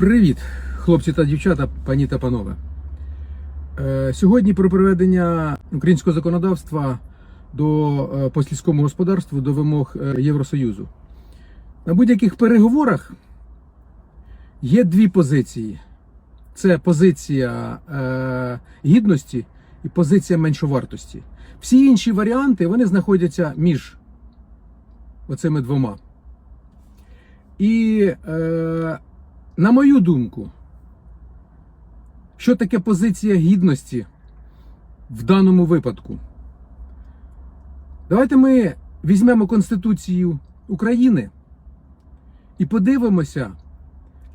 Привіт, хлопці та дівчата, пані та панове. Е, Сьогодні про приведення українського законодавства до е, по господарству до вимог е, Євросоюзу. На будь-яких переговорах є дві позиції: це позиція гідності і позиція меншовартості. Всі інші варіанти вони знаходяться між оцими двома. І е, на мою думку, що таке позиція гідності в даному випадку? Давайте ми візьмемо Конституцію України і подивимося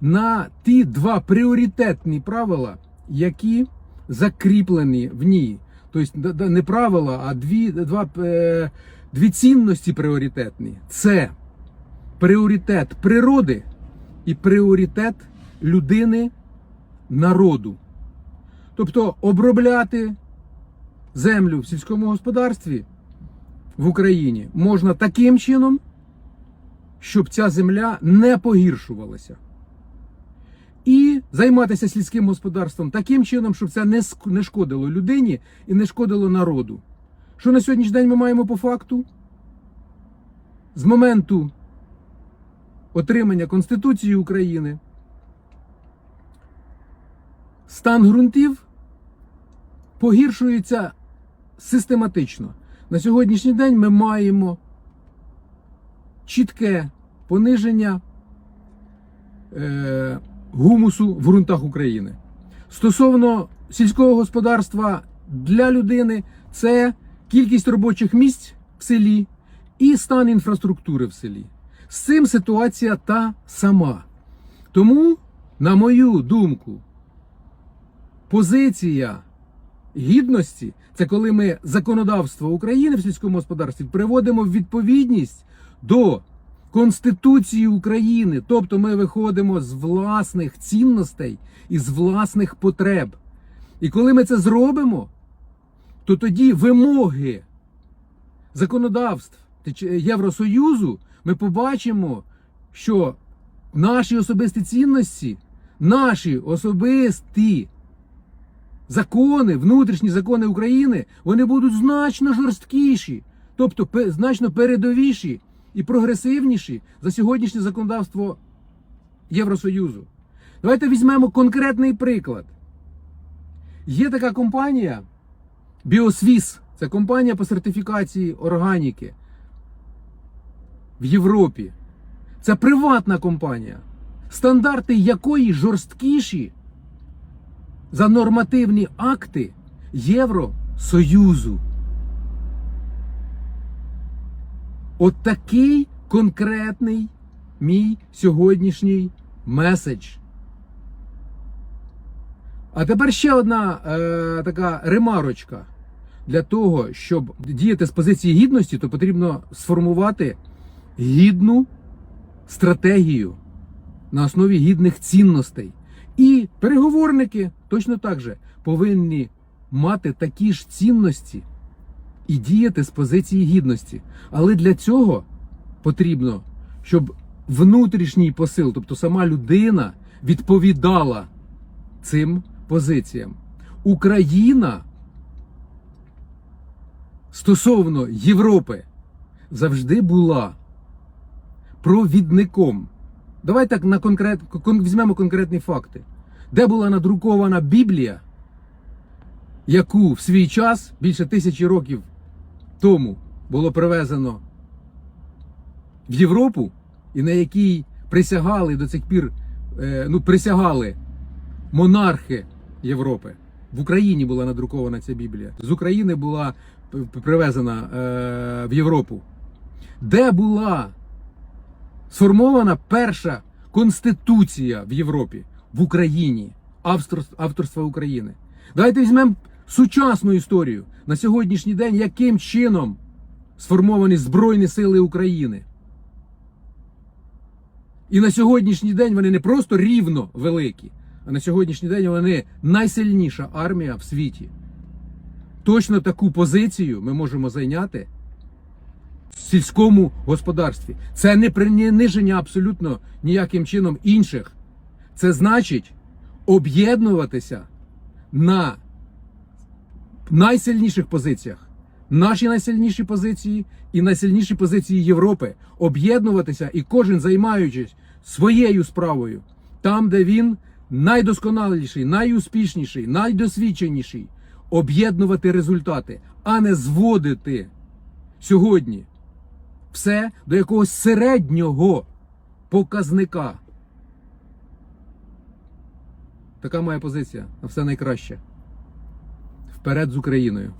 на ті два пріоритетні правила, які закріплені в ній. Тобто не правила, а дві, два, е, дві цінності пріоритетні. Це пріоритет природи і пріоритет людини народу. Тобто обробляти землю в сільському господарстві в Україні можна таким чином, щоб ця земля не погіршувалася. І займатися сільським господарством таким чином, щоб це не шкодило людині і не шкодило народу. Що на сьогоднішній день ми маємо по факту? З моменту отримання Конституції України. Стан ґрунтів погіршується систематично. На сьогоднішній день ми маємо чітке пониження е, гумусу в ґрунтах України. Стосовно сільського господарства для людини, це кількість робочих місць в селі і стан інфраструктури в селі. З цим ситуація та сама. Тому, на мою думку, позиція гідності це коли ми законодавство України в сільському господарстві приводимо в відповідність до Конституції України. Тобто ми виходимо з власних цінностей і з власних потреб. І коли ми це зробимо, то тоді вимоги законодавств Євросоюзу ми побачимо, що наші особисті цінності, наші особисті закони, внутрішні закони України, вони будуть значно жорсткіші, тобто значно передовіші і прогресивніші за сьогоднішнє законодавство Євросоюзу. Давайте візьмемо конкретний приклад. Є така компанія Біосвіс, це компанія по сертифікації органіки в Європі. Це приватна компанія, стандарти якої жорсткіші за нормативні акти Євросоюзу. От такий конкретний мій сьогоднішній меседж. А тепер ще одна е, така ремарочка. Для того, щоб діяти з позиції гідності, то потрібно сформувати гідну стратегію на основі гідних цінностей. І переговорники точно так же повинні мати такі ж цінності і діяти з позиції гідності. Але для цього потрібно, щоб внутрішній посил, тобто сама людина, відповідала цим позиціям. Україна стосовно Європи завжди була провідником. Давай так на конкрет, кон, візьмемо конкретні факти. Де була надрукована Біблія, яку в свій час більше тисячі років тому було привезено в Європу, і на якій присягали до цих пір, е, ну, присягали монархи Європи. В Україні була надрукована ця Біблія. З України була привезена е, в Європу. Де була сформована перша конституція в Європі в Україні, авторства України. Давайте візьмемо сучасну історію на сьогоднішній день, яким чином сформовані Збройні Сили України. І на сьогоднішній день вони не просто рівно великі, а на сьогоднішній день вони найсильніша армія в світі. Точно таку позицію ми можемо зайняти в сільському господарстві. Це не приниження абсолютно ніяким чином інших. Це значить об'єднуватися на найсильніших позиціях. Наші найсильніші позиції і найсильніші позиції Європи. Об'єднуватися і кожен займаючись своєю справою, там, де він найдосконаліший, найуспішніший, найдосвідченіший, об'єднувати результати, а не зводити. Сьогодні все до якогось середнього показника. Така моя позиція на все найкраще. Вперед з Україною.